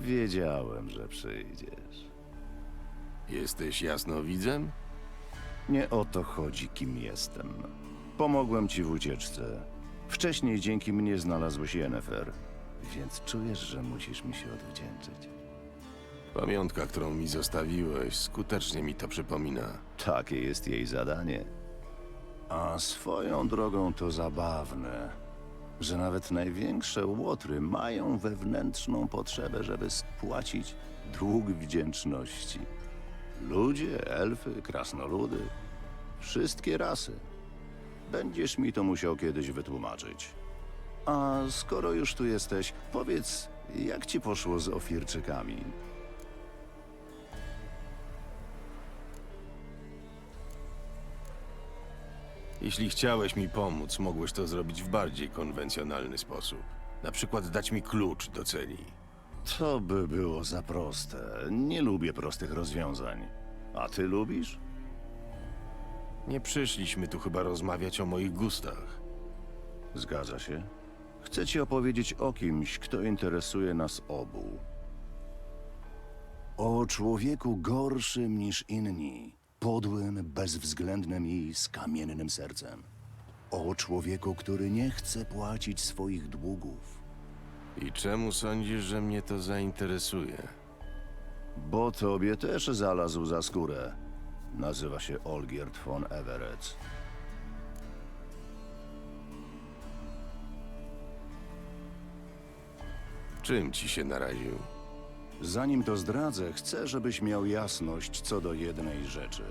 Wiedziałem, że przyjdziesz. Jesteś jasnowidzem? Nie o to chodzi, kim jestem. Pomogłem ci w ucieczce. Wcześniej dzięki mnie znalazłeś Yennefer, więc czujesz, że musisz mi się odwdzięczyć. Pamiątka, którą mi zostawiłeś, skutecznie mi to przypomina. Takie jest jej zadanie. A swoją drogą to zabawne, że nawet największe łotry mają wewnętrzną potrzebę, żeby spłacić dług wdzięczności. Ludzie, elfy, krasnoludy, wszystkie rasy. Będziesz mi to musiał kiedyś wytłumaczyć. A skoro już tu jesteś, powiedz, jak ci poszło z ofirczykami? Jeśli chciałeś mi pomóc, mogłeś to zrobić w bardziej konwencjonalny sposób. Na przykład dać mi klucz do celi. To by było za proste. Nie lubię prostych rozwiązań. A ty lubisz? Nie przyszliśmy tu chyba rozmawiać o moich gustach. Zgadza się. Chcę ci opowiedzieć o kimś, kto interesuje nas obu. O człowieku gorszym niż inni, podłym, bezwzględnym i z kamiennym sercem. O człowieku, który nie chce płacić swoich długów, I czemu sądzisz, że mnie to zainteresuje? bo tobie też zalazł za skórę. Nazywa się Olgierd von Everett. Czym ci się naraził? Zanim to zdradzę, chcę, żebyś miał jasność co do jednej rzeczy.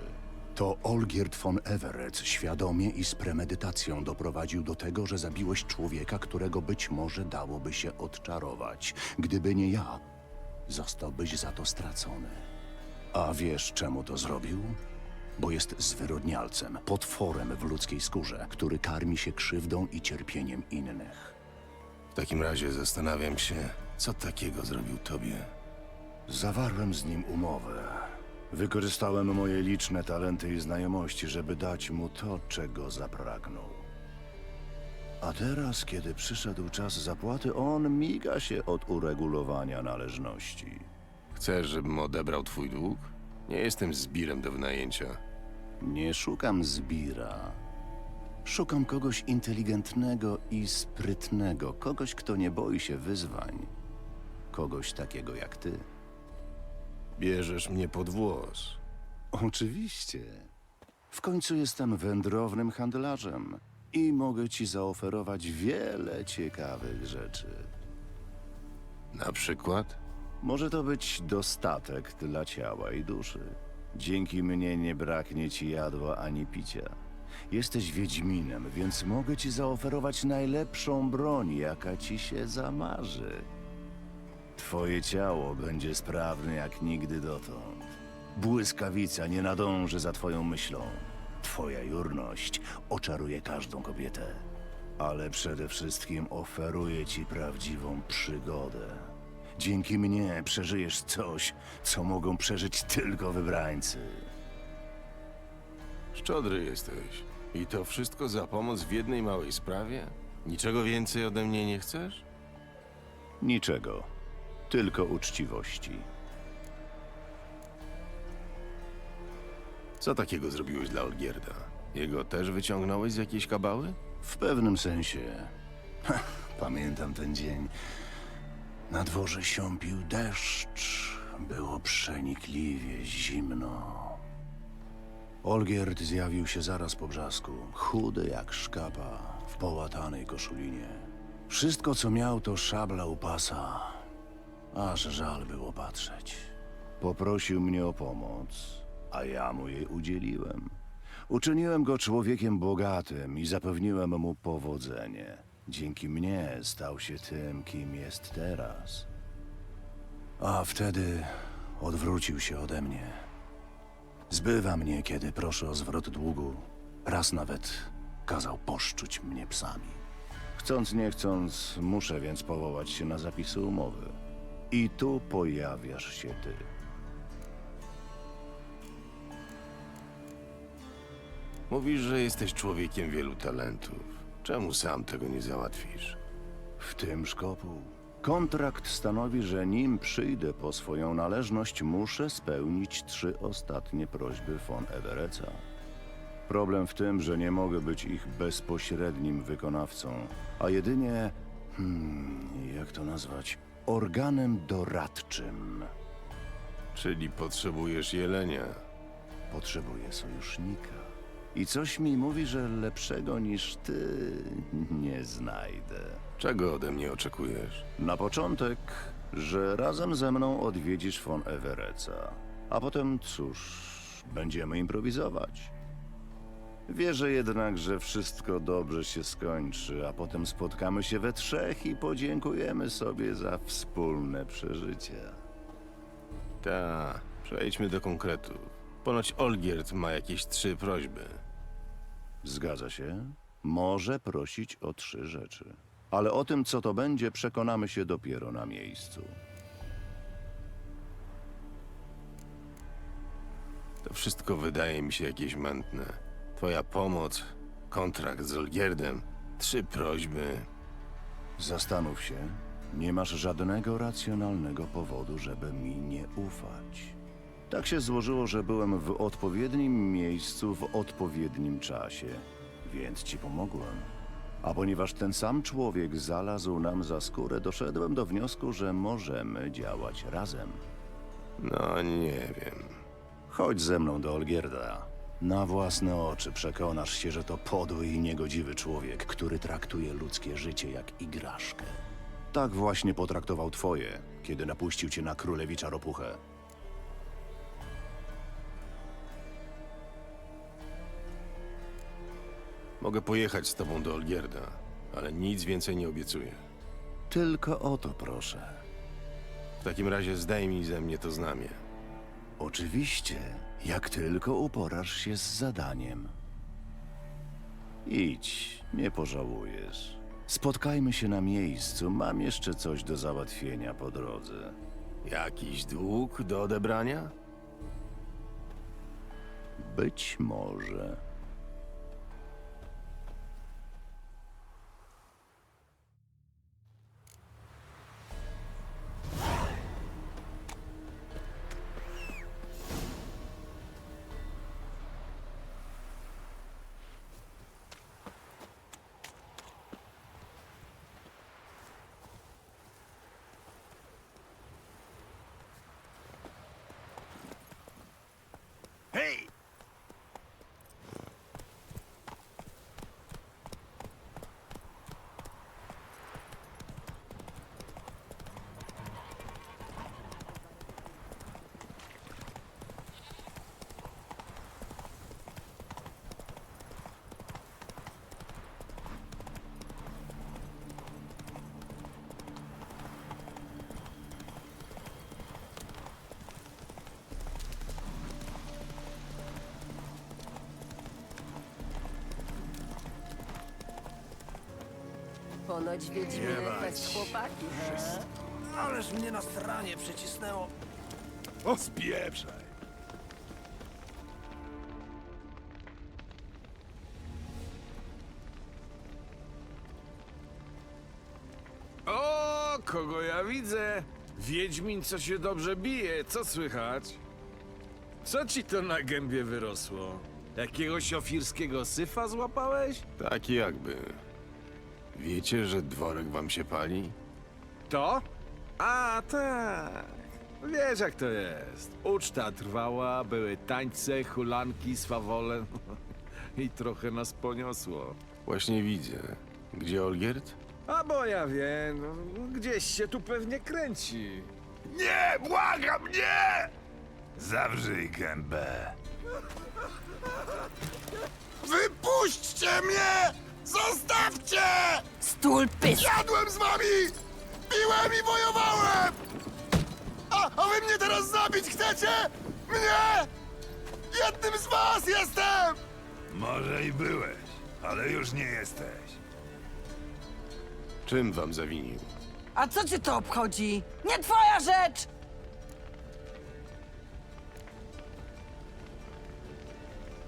To Olgierd von Everett świadomie i z premedytacją doprowadził do tego, że zabiłeś człowieka, którego być może dałoby się odczarować. Gdyby nie ja, zostałbyś za to stracony. A wiesz, czemu to zrobił? Bo jest zwyrodnialcem, potworem w ludzkiej skórze, który karmi się krzywdą i cierpieniem innych. W takim razie zastanawiam się, co takiego zrobił tobie. Zawarłem z nim umowę. Wykorzystałem moje liczne talenty i znajomości, żeby dać mu to, czego zapragnął. A teraz, kiedy przyszedł czas zapłaty, on miga się od uregulowania należności. Chcesz, żebym odebrał twój dług? Nie jestem zbirem do wynajęcia. Nie szukam zbira. Szukam kogoś inteligentnego i sprytnego, kogoś, kto nie boi się wyzwań. Kogoś takiego jak ty. Bierzesz mnie pod włos. Oczywiście. W końcu jestem wędrownym handlarzem i mogę ci zaoferować wiele ciekawych rzeczy. Na przykład? Może to być dostatek dla ciała i duszy. Dzięki mnie nie braknie ci jadła ani picia. Jesteś wiedźminem, więc mogę ci zaoferować najlepszą broń, jaka ci się zamarzy. Twoje ciało będzie sprawne jak nigdy dotąd. Błyskawica nie nadąży za twoją myślą. Twoja jurność oczaruje każdą kobietę. Ale przede wszystkim oferuje ci prawdziwą przygodę. Dzięki mnie przeżyjesz coś, co mogą przeżyć tylko wybrańcy. Szczodry jesteś. I to wszystko za pomoc w jednej małej sprawie? Niczego więcej ode mnie nie chcesz? Niczego, tylko uczciwości. Co takiego zrobiłeś dla Olgierda? Jego też wyciągnąłeś z jakiejś kabały? W pewnym sensie. Pamiętam ten dzień. Na dworze siąpił deszcz. Było przenikliwie zimno. Olgierd zjawił się zaraz po brzasku, chudy jak szkapa, w połatanej koszulinie. Wszystko, co miał, to szabla u pasa. Aż żal było patrzeć. Poprosił mnie o pomoc, a ja mu jej udzieliłem. Uczyniłem go człowiekiem bogatym i zapewniłem mu powodzenie. Dzięki mnie stał się tym, kim jest teraz. A wtedy odwrócił się ode mnie. Zbywa mnie, kiedy proszę o zwrot długu. Raz nawet kazał poszczuć mnie psami. Chcąc nie chcąc, muszę więc powołać się na zapisy umowy. I tu pojawiasz się ty. Mówisz, że jesteś człowiekiem wielu talentów. Czemu sam tego nie załatwisz? W tym szkopu Kontrakt stanowi, że nim przyjdę po swoją należność, muszę spełnić trzy ostatnie prośby von Evereca. Problem w tym, że nie mogę być ich bezpośrednim wykonawcą, a jedynie, hmm, jak to nazwać, organem doradczym. Czyli potrzebujesz jelenia. Potrzebuję sojusznika. I coś mi mówi, że lepszego niż ty nie znajdę. Czego ode mnie oczekujesz? Na początek, że razem ze mną odwiedzisz von Evereca. A potem, cóż, będziemy improwizować. Wierzę jednak, że wszystko dobrze się skończy, a potem spotkamy się we trzech i podziękujemy sobie za wspólne przeżycie. Ta, przejdźmy do konkretów. Ponoć Olgierd ma jakieś trzy prośby. Zgadza się? Może prosić o trzy rzeczy. Ale o tym, co to będzie, przekonamy się dopiero na miejscu. To wszystko wydaje mi się jakieś mętne. Twoja pomoc, kontrakt z Olgierdem, trzy prośby. Zastanów się, nie masz żadnego racjonalnego powodu, żeby mi nie ufać. Tak się złożyło, że byłem w odpowiednim miejscu w odpowiednim czasie, więc ci pomogłem. A ponieważ ten sam człowiek zalazł nam za skórę, doszedłem do wniosku, że możemy działać razem. No nie wiem. Chodź ze mną do Olgierda. Na własne oczy przekonasz się, że to podły i niegodziwy człowiek, który traktuje ludzkie życie jak igraszkę. Tak właśnie potraktował twoje, kiedy napuścił cię na królewicza ropuchę. Mogę pojechać z tobą do Olgierda, ale nic więcej nie obiecuję. Tylko o to proszę. W takim razie zdaj mi ze mnie to znamie. Oczywiście, jak tylko uporasz się z zadaniem. Idź, nie pożałujesz. Spotkajmy się na miejscu, mam jeszcze coś do załatwienia po drodze. Jakiś dług do odebrania? Być może. Ponoć Wiedźminy fest chłopaki, he? Ależ mnie na stranie przycisnęło. O, spieprzaj. O, kogo ja widzę? Wiedźmin, co się dobrze bije, co słychać? Co ci to na gębie wyrosło? Jakiegoś ofirskiego syfa złapałeś? Tak jakby. Wiecie, że dworek wam się pali? To? A, tak. Wiesz jak to jest. Uczta trwała, były tańce, hulanki, swawole i trochę nas poniosło. Właśnie widzę. Gdzie Olgierd? A bo ja wiem, gdzieś się tu pewnie kręci. Nie, błagam, nie! Zawrzyj gębę. Wypuśćcie mnie! Zostawcie! Stul pys! Jadłem z wami! Piłem i wojowałem! A, a wy mnie teraz zabić chcecie? Mnie? Jednym z was jestem! Może i byłeś, ale już nie jesteś. Czym wam zawinił? A co cię to obchodzi? Nie twoja rzecz!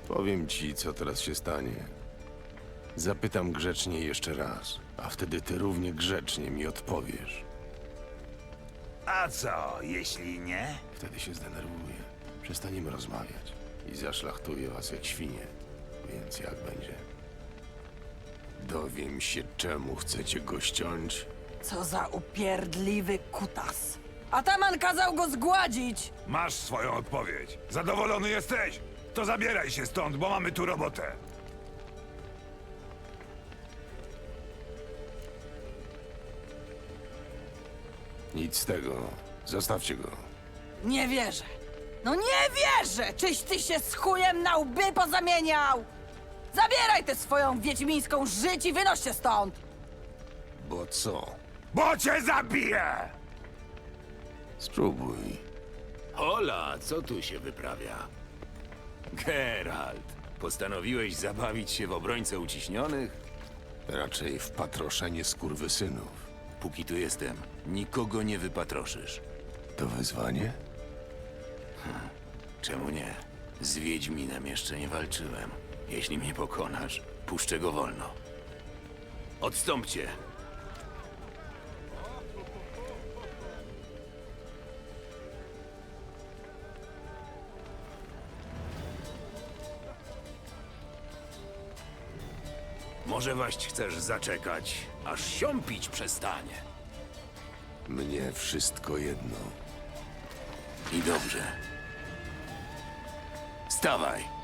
Powiem ci, co teraz się stanie. Zapytam grzecznie jeszcze raz, a wtedy ty równie grzecznie mi odpowiesz. A co, jeśli nie? Wtedy się zdenerwuje. Przestaniemy rozmawiać i zaszlachtuję was jak świnie. Więc jak będzie? Dowiem się, czemu chcecie go ściąć. Co za upierdliwy kutas. Ataman kazał go zgładzić. Masz swoją odpowiedź. Zadowolony jesteś? To zabieraj się stąd, bo mamy tu robotę. Nic z tego. Zostawcie go. Nie wierzę. No nie wierzę! Czyś ty się z chujem na łby pozamieniał! Zabieraj tę swoją wiedźmińską żyć i wynoś się stąd! Bo co? Bo cię zabiję! Spróbuj. Hola, co tu się wyprawia? Geralt, postanowiłeś zabawić się w obrońcę uciśnionych? Raczej w patroszenie skurwysynów. Póki tu jestem, nikogo nie wypatroszysz. To wyzwanie? Czemu nie? Z Wiedźminem jeszcze nie walczyłem. Jeśli mnie pokonasz, puszczę go wolno. Odstąpcie! Może waść chcesz zaczekać, aż siąpić przestanie. Mnie wszystko jedno. I dobrze. Stawaj!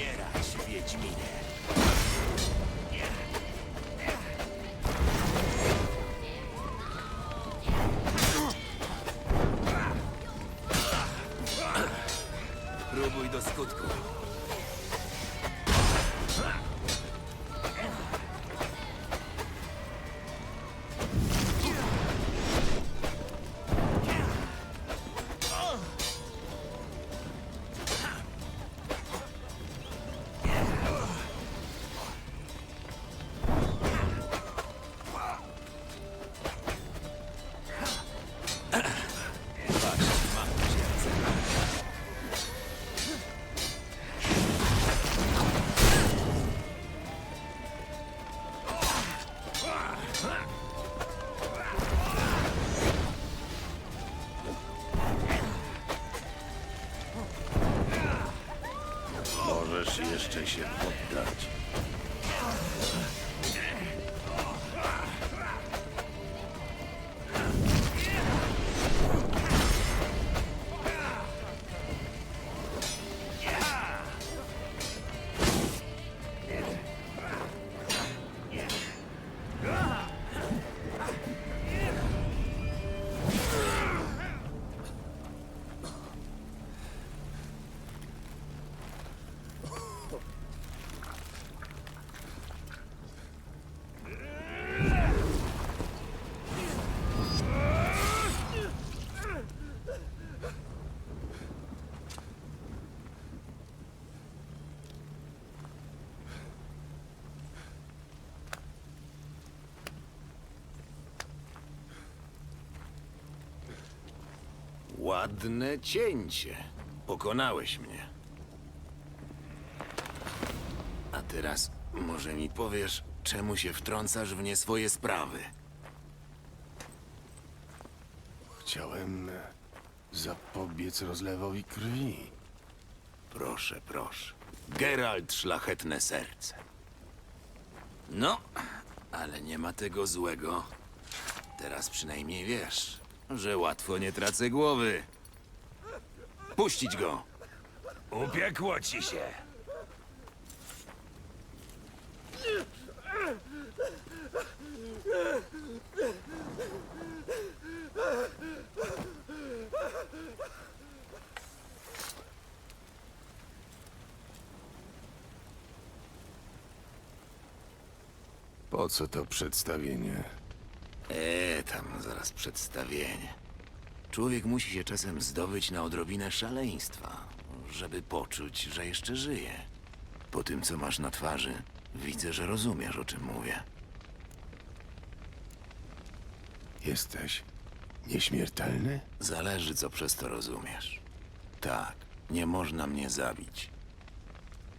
Umierać, Wiedźminie. Jeszcze Ładne cięcie. Pokonałeś mnie. A teraz może mi powiesz, czemu się wtrącasz w nie swoje sprawy? Chciałem e, zapobiec rozlewowi krwi. Proszę, proszę. Geralt szlachetne serce. No, ale nie ma tego złego. Teraz przynajmniej wiesz, że łatwo nie tracę głowy. Puścić go! Upiekło ci się. Po co to przedstawienie? Eee, tam zaraz przedstawienie. Człowiek musi się czasem zdobyć na odrobinę szaleństwa, żeby poczuć, że jeszcze żyje. Po tym, co masz na twarzy, widzę, że rozumiesz, o czym mówię. Jesteś nieśmiertelny? Zależy, co przez to rozumiesz. Tak, nie można mnie zabić.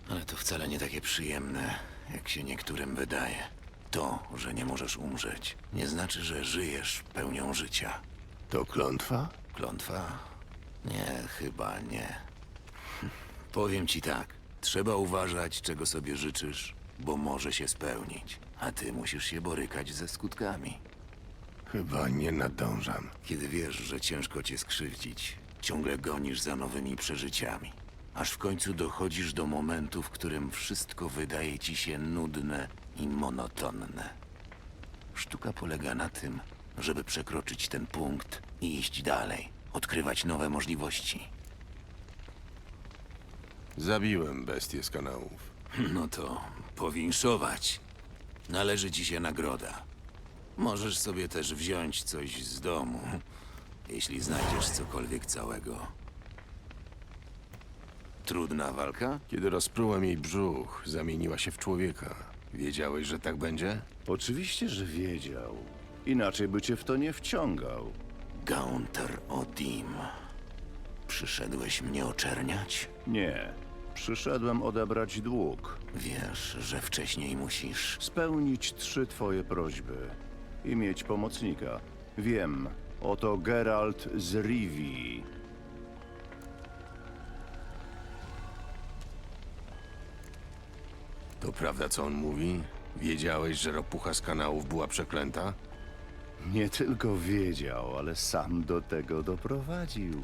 Ale to wcale nie takie przyjemne, jak się niektórym wydaje. To, że nie możesz umrzeć, nie znaczy, że żyjesz pełnią życia. To klątwa? Klątwa? Nie, chyba nie. Powiem ci tak. Trzeba uważać, czego sobie życzysz, bo może się spełnić. A ty musisz się borykać ze skutkami. Chyba nie nadążam. Kiedy wiesz, że ciężko cię skrzywdzić, ciągle gonisz za nowymi przeżyciami. Aż w końcu dochodzisz do momentu, w którym wszystko wydaje ci się nudne i monotonne. Sztuka polega na tym, żeby przekroczyć ten punkt i iść dalej, odkrywać nowe możliwości. Zabiłem bestię z kanałów. No to powinszować. Należy ci się nagroda. Możesz sobie też wziąć coś z domu, jeśli znajdziesz cokolwiek całego. Trudna walka? Kiedy rozprułem jej brzuch, zamieniła się w człowieka. Wiedziałeś, że tak będzie? Oczywiście, że wiedział. Inaczej by cię w to nie wciągał. Gaunter Odim. Przyszedłeś mnie oczerniać? Nie. Przyszedłem odebrać dług. Wiesz, że wcześniej musisz. Spełnić trzy twoje prośby. I mieć pomocnika. Wiem. Oto Geralt z Rivii. To prawda, co on mówi? Wiedziałeś, że ropucha z kanałów była przeklęta? Nie tylko wiedział, ale sam do tego doprowadził.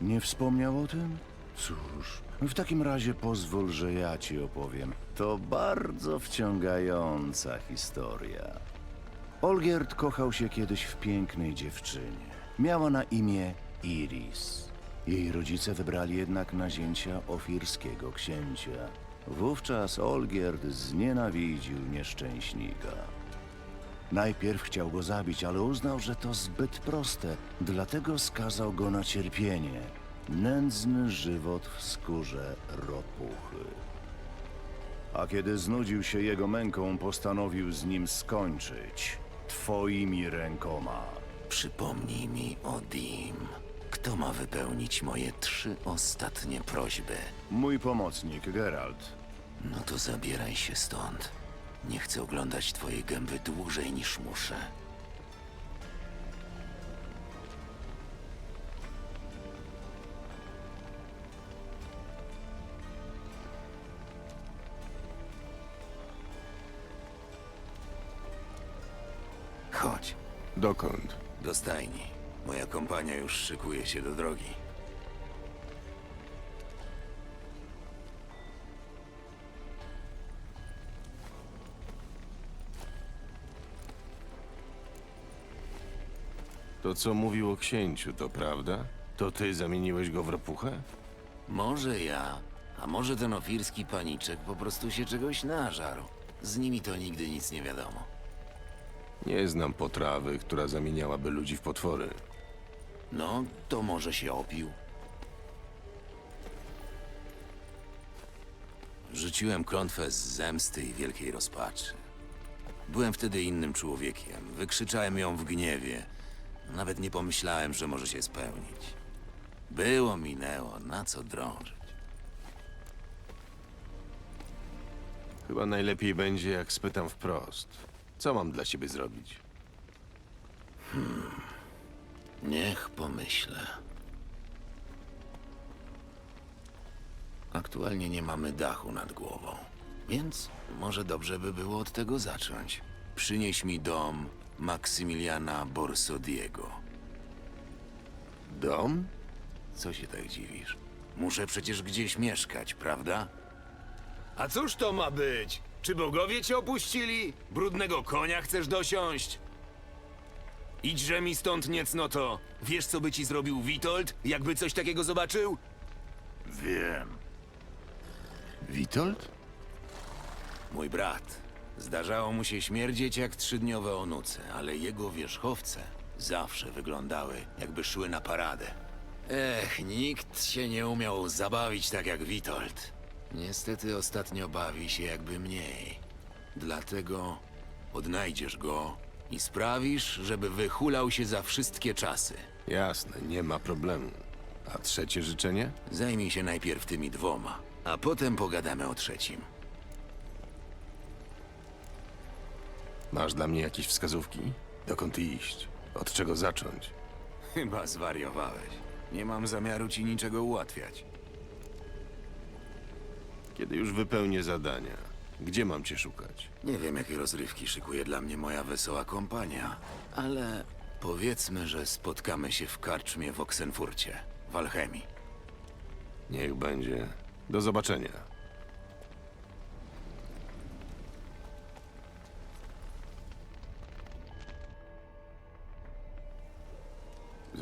Nie wspomniał o tym? Cóż, w takim razie pozwól, że ja ci opowiem. To bardzo wciągająca historia. Olgierd kochał się kiedyś w pięknej dziewczynie. Miała na imię Iris. Jej rodzice wybrali jednak nazięcia ofirskiego księcia. Wówczas Olgierd znienawidził nieszczęśnika. Najpierw chciał go zabić, ale uznał, że to zbyt proste, dlatego skazał go na cierpienie. Nędzny żywot w skórze ropuchy. A kiedy znudził się jego męką, postanowił z nim skończyć. Twoimi rękoma. Przypomnij mi Odim. Kto ma wypełnić moje trzy ostatnie prośby? Mój pomocnik, Geralt. No to zabieraj się stąd. Nie chcę oglądać twojej gęby dłużej niż muszę. Chodź, Dokąd? do stajni. Moja kompania już szykuje się do drogi. To, co mówił o księciu, to prawda? To ty zamieniłeś go w ropuchę? Może ja, a może ten ofirski paniczek po prostu się czegoś nażarł. Z nimi to nigdy nic nie wiadomo. Nie znam potrawy, która zamieniałaby ludzi w potwory. No, to może się opił. Rzuciłem klątwę z zemsty i wielkiej rozpaczy. Byłem wtedy innym człowiekiem. Wykrzyczałem ją w gniewie. Nawet nie pomyślałem, że może się spełnić. Było, minęło, na co drążyć. Chyba najlepiej będzie, jak spytam wprost. Co mam dla ciebie zrobić? Niech pomyślę. Aktualnie nie mamy dachu nad głową, więc może dobrze by było od tego zacząć. Przynieś mi dom Maksymiliana Borsodiego. Dom? Co się tak dziwisz? Muszę przecież gdzieś mieszkać, prawda? A cóż to ma być? Czy bogowie cię opuścili? Brudnego konia chcesz dosiąść? Idźże mi stąd niecnoto. Wiesz, co by ci zrobił Witold, jakby coś takiego zobaczył? Wiem. Witold? Mój brat. Zdarzało mu się śmierdzieć jak trzydniowe onuce, ale jego wierzchowce zawsze wyglądały, jakby szły na paradę. Ech, nikt się nie umiał zabawić tak jak Witold. Niestety ostatnio bawi się jakby mniej. Dlatego odnajdziesz go i sprawisz, żeby wychulał się za wszystkie czasy. Jasne, nie ma problemu. A trzecie życzenie? Zajmij się najpierw tymi dwoma, a potem pogadamy o trzecim. Masz dla mnie jakieś wskazówki? Dokąd iść? Od czego zacząć? Chyba zwariowałeś. Nie mam zamiaru ci niczego ułatwiać. Kiedy już wypełnię zadania, gdzie mam cię szukać? Nie wiem, jakie rozrywki szykuje dla mnie moja wesoła kompania, ale powiedzmy, że spotkamy się w karczmie w Oksenfurcie, w Alchemii. Niech będzie. Do zobaczenia.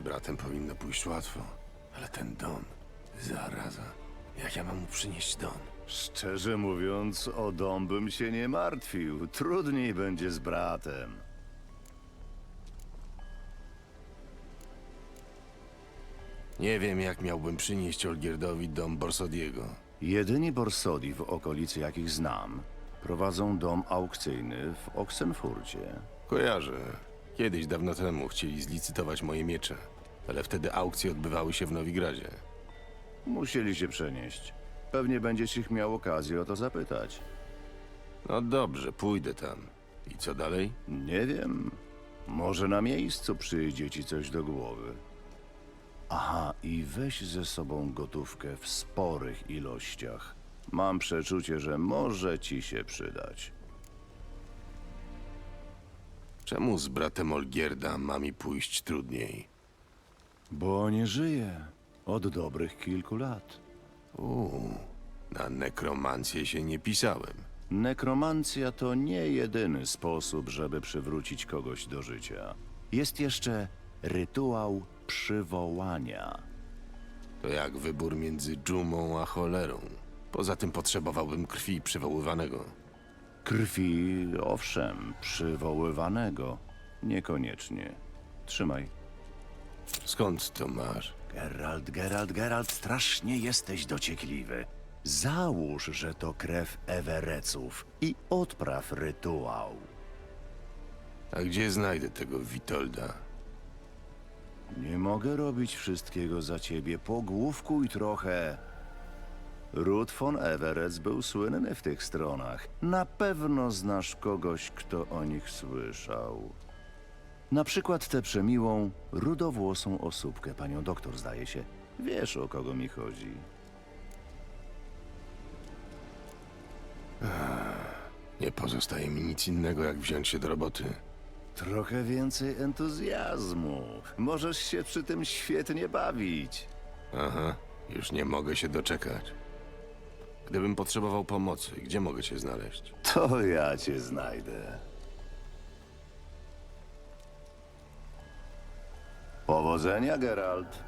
Bratem powinno pójść łatwo, ale ten Don, zaraza. Jak ja mam mu przynieść Don? Szczerze mówiąc, o dom bym się nie martwił. Trudniej będzie z bratem. Nie wiem, jak miałbym przynieść Olgierdowi dom Borsodiego. Jedyni borsodi w okolicy, jakich znam, prowadzą dom aukcyjny w Oksenfurcie. Kojarzę. Kiedyś, dawno temu, chcieli zlicytować moje miecze, ale wtedy aukcje odbywały się w Nowigradzie. Musieli się przenieść. Pewnie będziesz ich miał okazję o to zapytać. No dobrze, pójdę tam. I co dalej? Nie wiem. Może na miejscu przyjdzie ci coś do głowy. Aha, i weź ze sobą gotówkę w sporych ilościach. Mam przeczucie, że może ci się przydać. Czemu z bratem Olgierda ma mi pójść trudniej? Bo nie żyje od dobrych kilku lat. Uuu, na nekromancję się nie pisałem. Nekromancja to nie jedyny sposób, żeby przywrócić kogoś do życia. Jest jeszcze rytuał przywołania. To jak wybór między dżumą a cholerą. Poza tym potrzebowałbym krwi przywoływanego. Krwi, owszem, przywoływanego. Niekoniecznie. Trzymaj. Skąd to masz? Geralt, Geralt, Geralt, strasznie jesteś dociekliwy. Załóż, że to krew Ewereców i odpraw rytuał. A gdzie znajdę tego Witolda? Nie mogę robić wszystkiego za ciebie. Pogłówkuj trochę. Ruth von Everett był słynny w tych stronach. Na pewno znasz kogoś, kto o nich słyszał. Na przykład tę przemiłą, rudowłosą osóbkę, panią doktor, zdaje się. Wiesz, o kogo mi chodzi. Nie pozostaje mi nic innego, jak wziąć się do roboty. Trochę więcej entuzjazmu. Możesz się przy tym świetnie bawić. Aha, już nie mogę się doczekać. Gdybym potrzebował pomocy, gdzie mogę cię znaleźć? To ja cię znajdę. Powodzenia, Geralt.